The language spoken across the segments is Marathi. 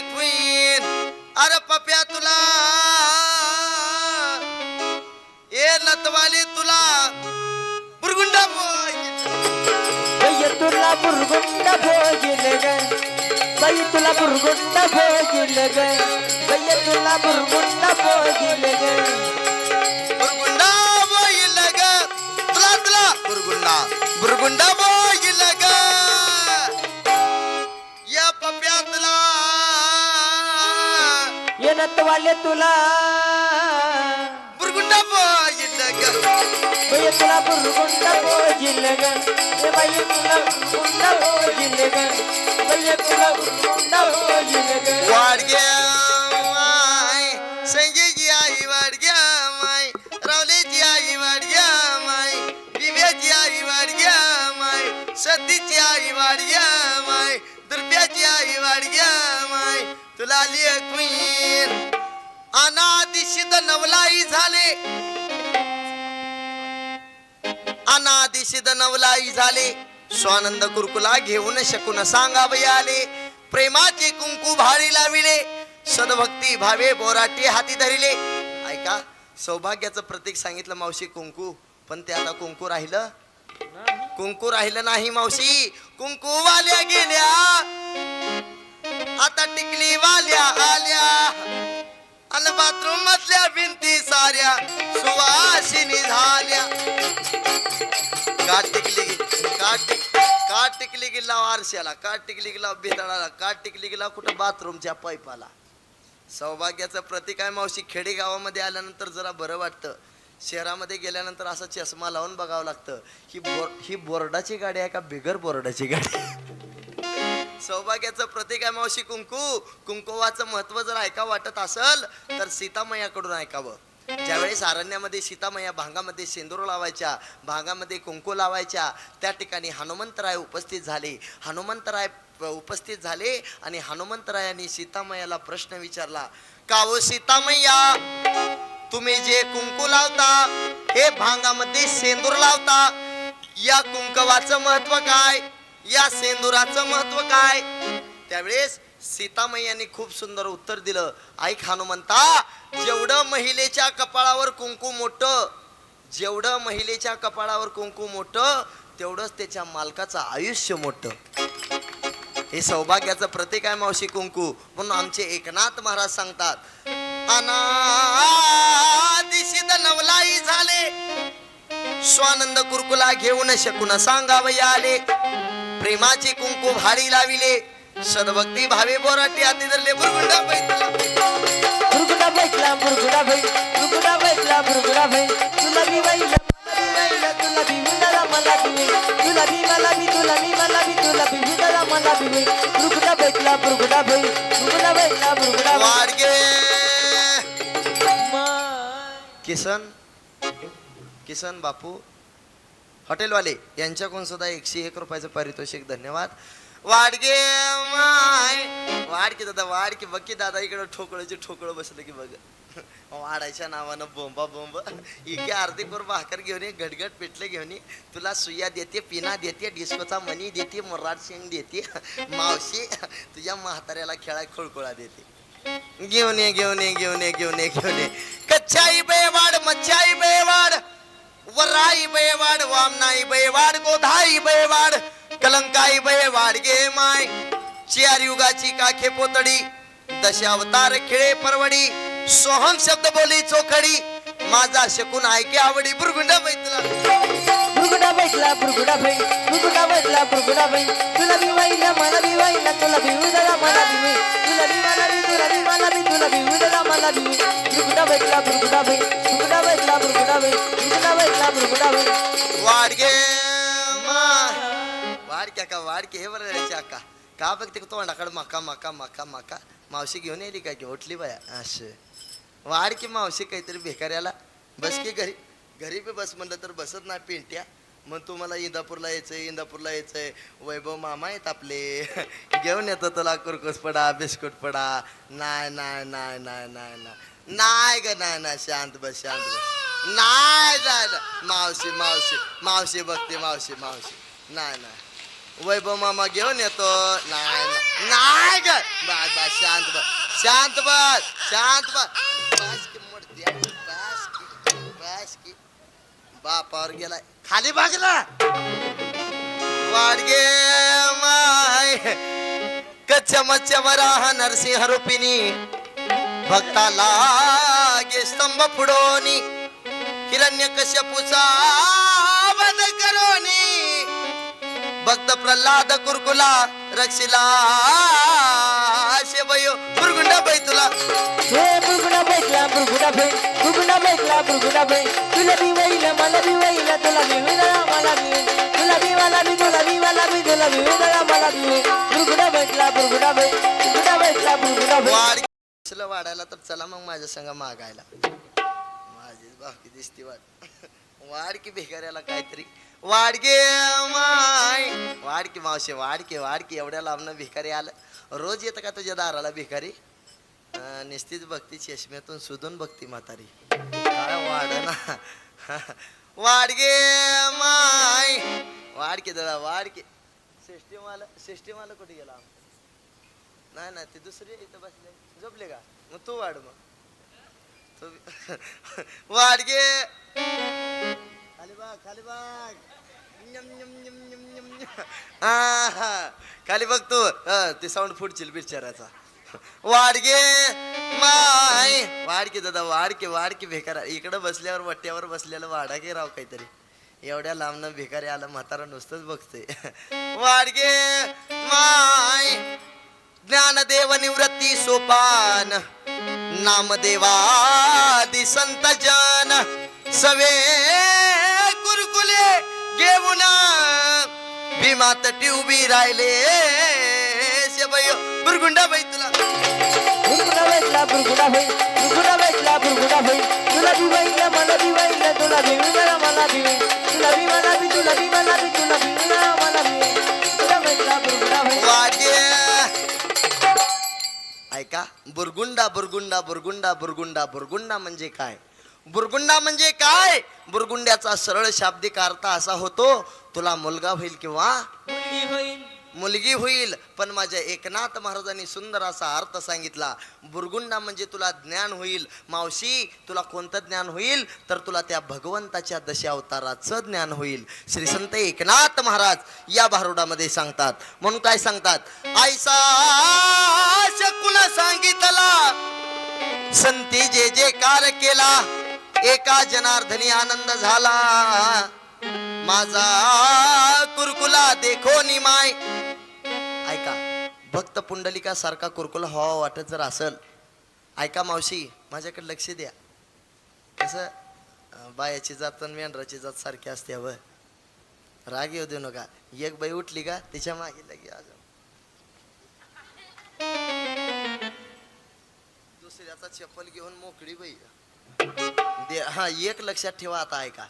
क्वीन अरे पप्या तुला. ए नतवाली तुला. बुरगुंडा बोय बाई तुला बुरगुंड भोगिल ग. बाई तुला बुरगुंड भोगिल ग. बाई तुला बुरगुंड भोगिल ग. बुरगुंडा बोईल ग. तुला तुला. बुरगुंडा. बुरगुंडा बोईल येणत वाले तुला. बुरगुंडा बोईल ग. बाई तुला बुरगुंड भोगिल ग. ए बाई तुला बुरगुंड भोगिल ग. बाई तुला बुरगुंड भोगिल ग. वाडग्या माय. संजयची आई वाडग्या माय. रावलेची आई वाडग्या माय. दिव्याची आई वाडग्या माय. सतीची आई वाडग्या माय. दुर्ब्याची आई वाडग्या माय तुला लिह क्वीन अनादिशित नवलाई झाले. अनादिशित नवलाई झाले. स्वानंद कुरकुला घेऊन शकून सांगावे आले. प्रेमाचे कुंकू भारी लाविले. सदभक्ती भावे बोराटे हाती धरिले. ऐका सौभाग्याचं प्रतीक सांगितलं मावशी कुंकू. पण ते आता कुंकू राहिलं? कुंकू राहिलं नाही मावशी. कुंकू वाल्या गेल्या. टिकली वाल्या आल्या. आणि बाथरूम मधल्या भिंती साऱ्या सुवासिनी झाल्या का टिकली का टिक का टिकली गेला आरशाला का टिकली गेला भितळाला का टिकली गेला कुठं बाथरूमच्या पाईपाला. सौभाग्याचं प्रतीक आहे मावशी खेडेगावामध्ये आल्यानंतर जरा बरं वाटतं. शहरामध्ये गेल्यानंतर असं चष्मा लावून बघावं लागतं. ही बोर ही बोर्डाची गाडी आहे का बिगर बोर्डाची गाडी? सौभाग्याचं प्रतीक आहे मावशी कुंकू. कुंकुवाचं महत्त्व जर ऐका वाटत असल तर सीतामयाकडून ऐकावं. ज्यावेळेस अरण्यामध्ये सीतामया भांगामध्ये सेंदूर लावायच्या भांगामध्ये कुंकू लावायच्या त्या ठिकाणी हनुमंतराय उपस्थित झाले. हनुमंतराय उपस्थित झाले आणि हनुमंतरायांनी सीतामयाला प्रश्न विचारला का हो सीतामय्या तुम्ही जे कुंकू लावता हे भांगामध्ये सेंदूर लावता या कुंकवाचं महत्त्व काय? या सेंदुराचं महत्त्व काय? त्यावेळेस सीतामय्यांनी खूप सुंदर उत्तर दिलं. ऐक हनुमंता जेवढं महिलेच्या कपाळावर कुंकू मोठं जेवढं महिलेच्या कपाळावर कुंकू मोठं तेवढंच त्याच्या मालकाचं आयुष्य मोठं. हे सौभाग्याचं प्रतीक आहे मावशी कुंकू म्हणून आमचे एकनाथ महाराज सांगतात अनादिशित नवलाई झाले. स्वानंद कुरकुला घेऊन शकून सांगावं आले प्रेमाचे कुंकू भारी लाविले. सदभक्ती भावे बोराटे हाती धरले. बुरगुंडा बैतला बुरगुडा बैठला बुरगुडा भाई. बुरगुडा बैठला बुरगुडा भाई. तुला वाईला तुला बी उंदरा मला तुला बी मला बी तुला बी मला बी तुला बी उंदरा मला बुरगुडा बैठला बुरगुडा भाई. बुरगुडा बैठला बुरगुडा वाडगे. किसन. किसन बापू. हॉटेलवाले यांच्याकडून सुद्धा एकशे एक रुपयाचं पारितोषिक धन्यवाद. वाडगे माय. वाडके दादा वाडके बघ दादा इकडं ठोकळ्याचे ठोकळ बसलं की बघ. वाडायच्या नावानं बोंबा बोंब. इके अर्धी कोर भाकर घेऊन ये घटघट पिठलं घेऊन ये. तुला सुया देते पिना देते डिस्कोचा मनी देते मुर्राट सिंग देते. मावशी तुझ्या म्हाताऱ्याला खेळा खोळखोळा देते. घेऊन ये घेऊन ये घेऊन ये घेऊन ये घेऊन ये. कच्चाई बेवाड मच्छाई बेवाड. वराई बेवाड वामनाई बेवाड गोधाई बेवाड कलंकाई बेवाड गे माय चार युगाची काखे पोतडी दशावतार खेळे परवडी सोहम शब्द बोली चोखडी माझा शकून ऐके आवडी बुरगुंडा बैतला. बुरगुडा बैठला बुरगुडा भाई बुरगुडा बैठला बुरगुडा भाई तुला बी. वाईला मला बी वाईला तुला बी उंदरा मला बी. तुला बी मला बी तुला बी मला बी. तुला बी उंदरा मला बी. बुरगुडा बैठला बुरगुडा भाई बुरगुडा बैठला बुरगुडा भाई बुरगुडा बैठला बुरगुडा भाई वाडगे वाडक्या का वाडके हे बरं रे अक्का का. बघते तोंडाकडे मका मका मका मका. मावशी घेऊन येली का घेतली बाया. असं वाडकी मावशी काहीतरी भिकाऱ्याला बस की घरी घरी बी बस म्हणलं तर बसत नाही पेंट्या. मग तुम्हाला इंदापूरला यायचंय इंदापूरला यायचंय. वैभव मामा आहेत आपले. घेऊन येतो तुला कुरकुस पडा बिस्कुट पडा. नाही नाही नाही नाही नाही नाही. नाही ग नाही नाही. शांत बस शांत बस. नाही. मावशी मावशी. मावशी बघते मावशी मावशी. नाही नाही. वैभव मामा घेऊन येतो. नाही नाही. नाही ग. बस बस शांत बस. शांत बस शांत बस. बस की मूर्ती बस की बस की बापावर गेलाय खाली भागला. वाडगे माय. कच्च्या मच्छ्या वराह नरसिंह रुपिनी भक्ताला गे स्तंभ फुडोनी हिरण्य कश्यपूचा वध करोनी. भक्त प्रल्हाद कुरकुला रक्षिला. बुरगुंडा बैतुला हे बुरगुडा बैठला बुरगुडा बुरगुडा बैठला बुरगुडा बैठ तुला बी वैल मला बी वैल तुला बी विदळा मला बी. तुला बी मला बी तुला बी मला बी तुला बी मला बी. बुरगुडा बैठला बुरगुडा बुरगुडा बैठला बुरगुडा वाढ वाढायला तर चला मग माझ्या संग मागायला. माझीच बाकी दिसती वाट. वाढ की भिकाऱ्याला काहीतरी. वाडगे माय. वाढ की मावशे वाढ की वाढ की एवढ्या लांबनं भिकारी आलं. रोज येतं का तुझ्या दाराला भिकारी? निश्चित निस्तीच बघती चष्म्यातून सुधून भक्ती म्हातारी. काय वाढ ना वाडगे माय वाढ दादा दळा वाढ आला सिस्टीम आला कुठे गेला? नाही नाही ते दुसरे इथं बसले. झोपले का? मग तू वाढ मग. तू बी- खाली बाग खाली बाग खाली बघ तू. ते साऊंड फुटशील बिचाराचा वाडगे माय. वाडके दादा वाडके वाडके भेकारा. इकडं बसल्यावर वट्ट्यावर बसलेलं वाडा की राव काहीतरी. एवढ्या लांबनं भिकारी आलं म्हातारा नुसतंच बघतोय. वाडगे माय. ज्ञानदेव निवृत्ती सोपान. नामदेवा दि संत जन. सवे कुरकुले. घेऊन भीमात ट्युबी राहिले. शेबयो बुरगुंडा बाई तुला. बुरगुडा बैठला बुरगुडा बैठ बुरगुडा बैठला बुरगुडा बैठ तुला बी वैल मला बी वैल तुला बी विदळा मला बी. तुला बी मला बी तुला बी मला बी तुला बी विदळा मला बी. बुरगुडा बैठला बुरगुडा बैठ वागे ऐका बुरगुंडा बुरगुंडा बुरगुंडा बुरगुंडा बुरगुंडा म्हणजे काय? बुरगुंडा म्हणजे काय? बुरगुंड्याचा सरळ शाब्दिक अर्थ असा होतो तुला मुलगा होईल किंवा मुलगी होईल. पण माझ्या एकनाथ महाराजांनी सुंदर असा अर्थ सांगितला बुरगुंडा म्हणजे तुला ज्ञान होईल. मावशी तुला कोणतं ज्ञान होईल? तर तुला त्या भगवंताच्या दशावताराचं ज्ञान होईल. श्री संत एकनाथ महाराज या भारुडामध्ये सांगतात. म्हणून काय सांगतात? आईसा शकुन सांगितला संती जे जे कार केला एका जनार्दनी आनंद झाला. माझा कुरकुला देखो निमाय. ऐका भक्त पुंडलिका सारखा कुरकुला हवा वाटत जर असल ऐका मावशी माझ्याकडे लक्ष द्या. कसं बायाची जात आणि मेंढराची जात सारखी असते हवं राग येऊ देऊ नका. एक बाई उठली का तिच्यामागे लगे आज दुसऱ्याचा चप्पल घेऊन मोकळी बाई. दे हा एक लक्षात ठेवा आता ऐका.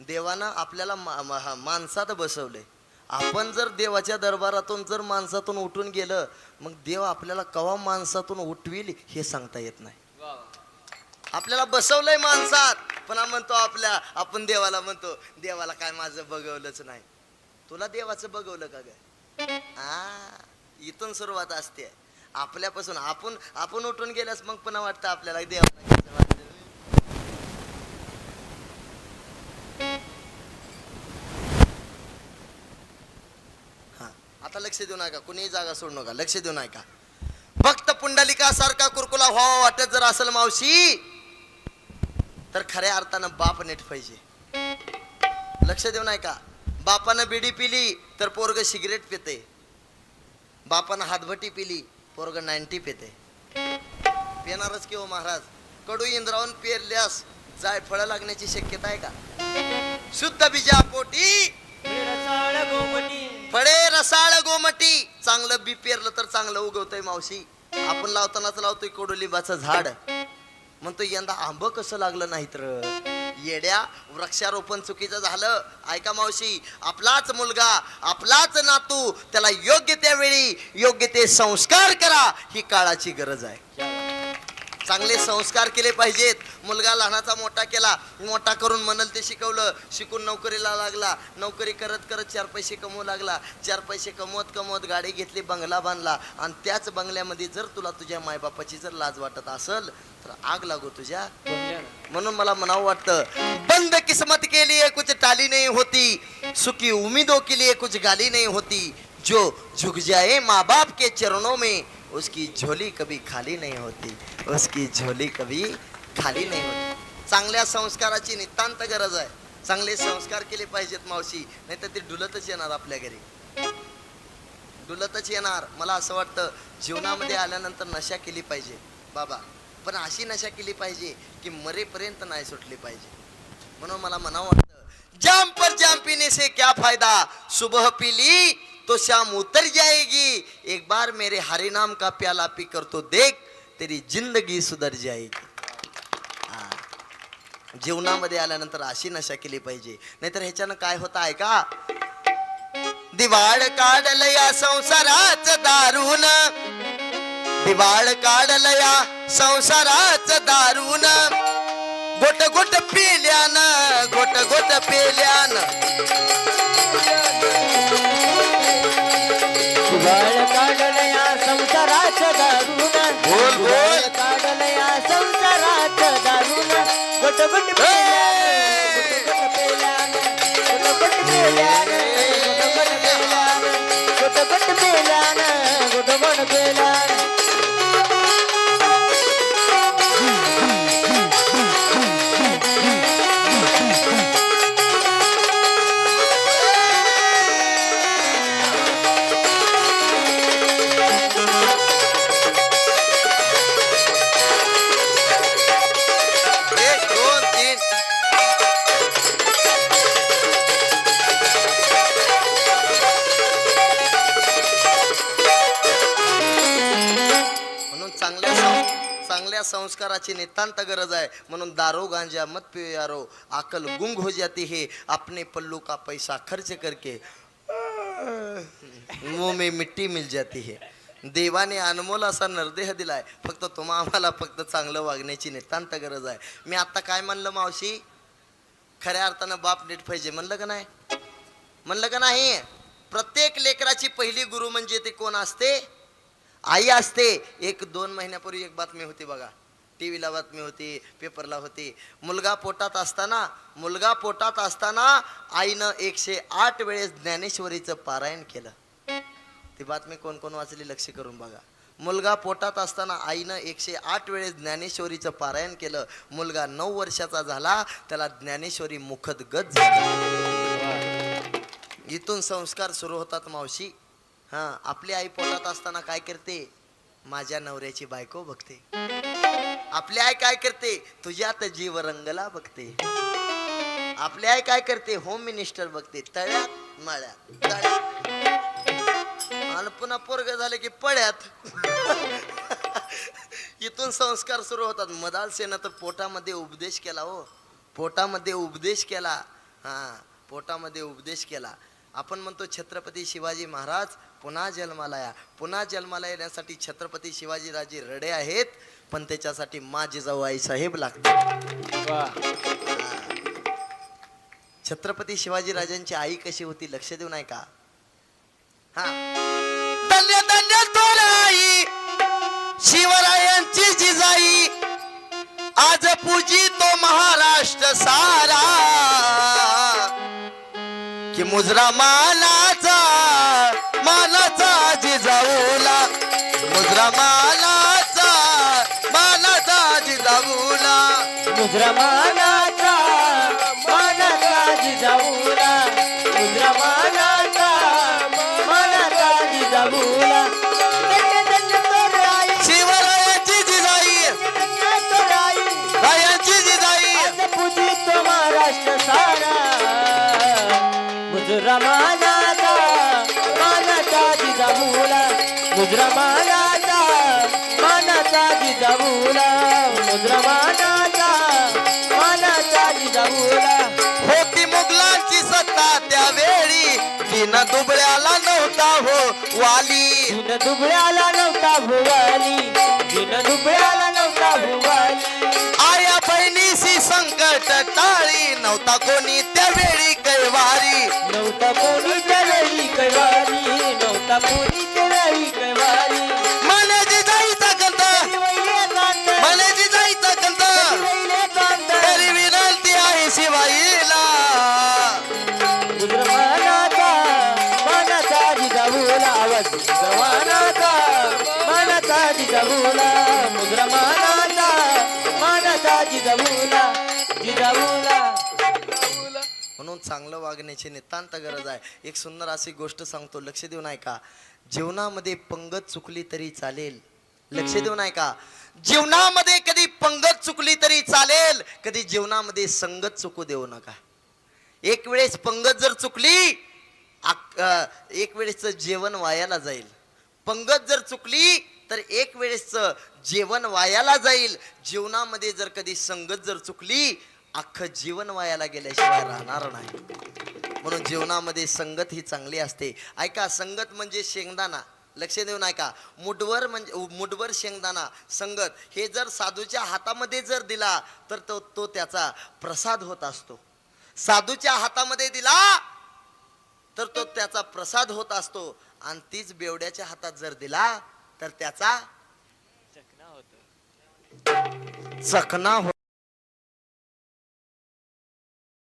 देवानं आपल्याला मा- मा- माणसात बसवलंय. आपण जर देवाच्या दरबारातून जर माणसातून उठून गेलं मग देव आपल्याला कवा माणसातून उठविल हे सांगता येत नाही. आपल्याला बसवलंय माणसात पण म्हणतो आपल्या आपण देवाला म्हणतो देवाला काय माझं बघवलंच नाही. तुला देवाचं बघवलं का ग? आ इथून सुरुवात असते. आपल्यापासून आपण आपण उठून गेल्यास मग पुन्हा वाटतं आपल्याला देवाला घ्यायचं वाटतं. हा आता लक्ष देऊ नका कुणीही जागा सोडू नका लक्ष देऊ नका. फक्त पुंडलिका सारखा कुरकुला व्हावा वाटत जर असेल मावशी तर खऱ्या अर्थानं बाप नेट पाहिजे. लक्ष देऊ नका. बापानं बिडी पिली तर पोरग सिगरेट पिते. बापानं हातभटी पिली पोरग नाईन्टी पिते. पिणारच की हो महाराज? कडू इंद्रावून पेरल्यास जाय फळं लागण्याची शक्यता आहे का? शुद्ध बीजा पोटी फळे रसाळ गोमटी. चांगलं बी पेरलं तर चांगलं उगवतय मावशी. आपण लावतानाच लावतोय कोडुलिंबाचं झाड. म्हणतो यंदा आंब कसं लागलं नाही तर येड्या वृक्षारोपण चुकीचं झालं. ऐका मावशी आपलाच मुलगा आपलाच नातू त्याला योग्य त्या वेळी योग्य ते संस्कार करा ही काळाची गरज आहे. चांगले संस्कार केले पाहिजेत. मुलगा लहानाचा मोठा केला मोठा करून म्हणल ते शिकवलं शिकून नोकरीला लागला नोकरी करत करत चार पैसे कमवू लागला चार पैसे कमवत कमवत गाडी घेतली बंगला बांधला. आणि त्याच बंगल्यामध्ये जर तुला तुझ्या मायबापाची जर लाज वाटत असल तर आग लागू तुझ्या. म्हणून मला म्हणावं वाटतं बंद किस्मत के लिए कुछ टाली नहीं होती. सुखी उम्मीदों के लिए कुछ गाली नहीं होती. जो झुक जाए माँ बाप के चरणों में उसकी झोली कभी खाली नहीं होती उसकी झोली कभी खाली नहीं होती। चांगल्या संस्काराची नितांत गरज आहे. चांगले संस्कार केले पाहिजेत मावशी नाही तर ते डुलतच येणार आपल्या घरी. डुलतच येणार. मला असं वाटतं जीवनामध्ये आल्यानंतर नशा केली पाहिजे. बाबा पण अशी नशा केली पाहिजे की मरेपर्यंत नाही सुटली पाहिजे. म्हणून मला म्हणावं वाटतं जाम पर जाम पीने से क्या फायदा? सुबह पिली तो शाम उतर जाएगी। एक बार मेरे हरि नाम का प्याला पी कर तो देख तेरी जिंदगी सुधर जाएगी। जीवनामध्ये आल्यानंतर अशी नशा केली पाहिजे. नाहीतर ह्याच्यानं काय होतं का दिवाळ काढल या संसाराच दारून दिवाळ काढल या संसाराच दारून गोट गोट पेल्यान गोट गोट पेल्यान. दिवाळ काढलया संसाराचं दारुण. बोल, बोल. दिवाळ काढलया संसाराचं दारुण. गोट गोट पेल्यान, गोट गोट पेल्यान, गोट गोट संस्काराची नितांत गरज आहे. म्हणून दारो गांजा मत पियो यारो अकल गुंग हो जाती है. अपने पल्लू का पैसा खर्च करके मुंह में मिट्टी मिल जाती है. देवाने अनमोल असा नरदेह दिलाय. फक्त तुम्हा आम्हाला फक्त चांगलं वागण्याची नितांत गरज आहे. मी आता काय म्हणलं मावशी? खऱ्या अर्थानं बाप नीट पाहिजे. म्हणलं का नाही? म्हणलं का नाही? प्रत्येक लेकराची पहिली गुरु म्हणजे ते कोण असते? आई असते. एक दोन महिन्यापूर्वी एक बातमी होती बघा. टी व्हीला बातमी होती पेपरला होती. मुलगा पोटात असताना मुलगा पोटात असताना आईनं एकशे आठ वेळेस ज्ञानेश्वरीचं पारायण केलं. ती बातमी कोण कोण वाचली लक्ष करून बघा. मुलगा पोटात असताना आईनं एकशे आठ वेळेस ज्ञानेश्वरीचं पारायण केलं. मुलगा नऊ वर्षाचा झाला त्याला ज्ञानेश्वरी मुखद गत झाली. इथून संस्कार सुरू होतात मावशी. हां आपली आई पोटात असताना काय करते? माझ्या नवऱ्याची बायको बघते. आपली आई काय करते? तुझ्यात जीव रंगला बघते. आपली आई काय करते? होम मिनिस्टर बघते. तळ्यात मळ्यात तळ्यात. आणि पुन्हा पोरग झाले की पळ्यात. इथून संस्कार सुरू होतात. मदाल सेना तर पोटामध्ये उपदेश केला हो. पोटामध्ये उपदेश केला. हा पोटामध्ये उपदेश केला. आपण म्हणतो छत्रपती शिवाजी महाराज पुन्हा जन्माला या. पुन्हा जन्माला येण्यासाठी छत्रपती शिवाजी राजे रडे आहेत पण त्याच्यासाठी मा जिजाऊ आई साहेब लागतात. छत्रपती शिवाजी राजांची आई कशी होती लक्ष देऊ नाही का? हा. धन्य धन्य शिवरायांची जिजाई. आज पूजी तो महाराष्ट्र सारा. कि मुजरा मानाचा जिजाऊला मुजरा मानाचा मानाचा जिजाऊला मुद्रा मानाचा मानाचा जिजाऊला मुद्रा मानाचा मानाचा जिजाऊला शिवरायांची जिजाई धन्य तोर आई रायांची जिजाई आज पूजितो महाराष्ट्र सारा. मुजरा मुजरा मानाचा जिजाऊला मुजरा मानाचा जिजाऊला. होती मुघलांची सत्ता त्यावेळी. दिन दुबळ्याला नव्हता हो वाली. दिन दुबळ्याला नव्हता भुवाली दिन दुबळ्याला नव्हता बाहुवाली आया बहिणीशी संकट टाळी. नव्हता कोणी त्यावेळी कैवारी. नव्हता कोणी वेळी कैवारी. नव्हता कोणी वेळी म्हणून चांगलं वागण्याची नितांत गरज आहे. एक सुंदर अशी गोष्ट सांगतो. लक्ष देऊन ऐका जीवनामध्ये पंगत चुकली तरी चालेल. लक्ष देऊन ऐका जीवनामध्ये कधी पंगत चुकली तरी चालेल. कधी जीवनामध्ये संगत चुकू देऊ नका. एक वेळेस पंगत जर चुकली एक वेळेसचं जेवण वायाला जाईल. पंगत जर चुकली तर एक वेळेसचं जेवण वायाला जाईल. जीवनामध्ये जर कधी संगत जर चुकली अख्खं जीवन वायाला गेल्याशिवाय राहणार नाही. म्हणून जीवनामध्ये संगत ही चांगली असते. ऐका संगत म्हणजे शेंगदाणा. लक्ष देऊन ऐका. मुठवर म्हणजे मुठवर शेंगदाणा संगत हे जर साधूच्या हातामध्ये जर दिला तर तो तो त्याचा प्रसाद होत असतो. साधूच्या हातामध्ये दिला तर तो त्याचा प्रसाद होत असतो. आणि तीच बेवड्याच्या हातात जर दिला तर त्याचा चकना हो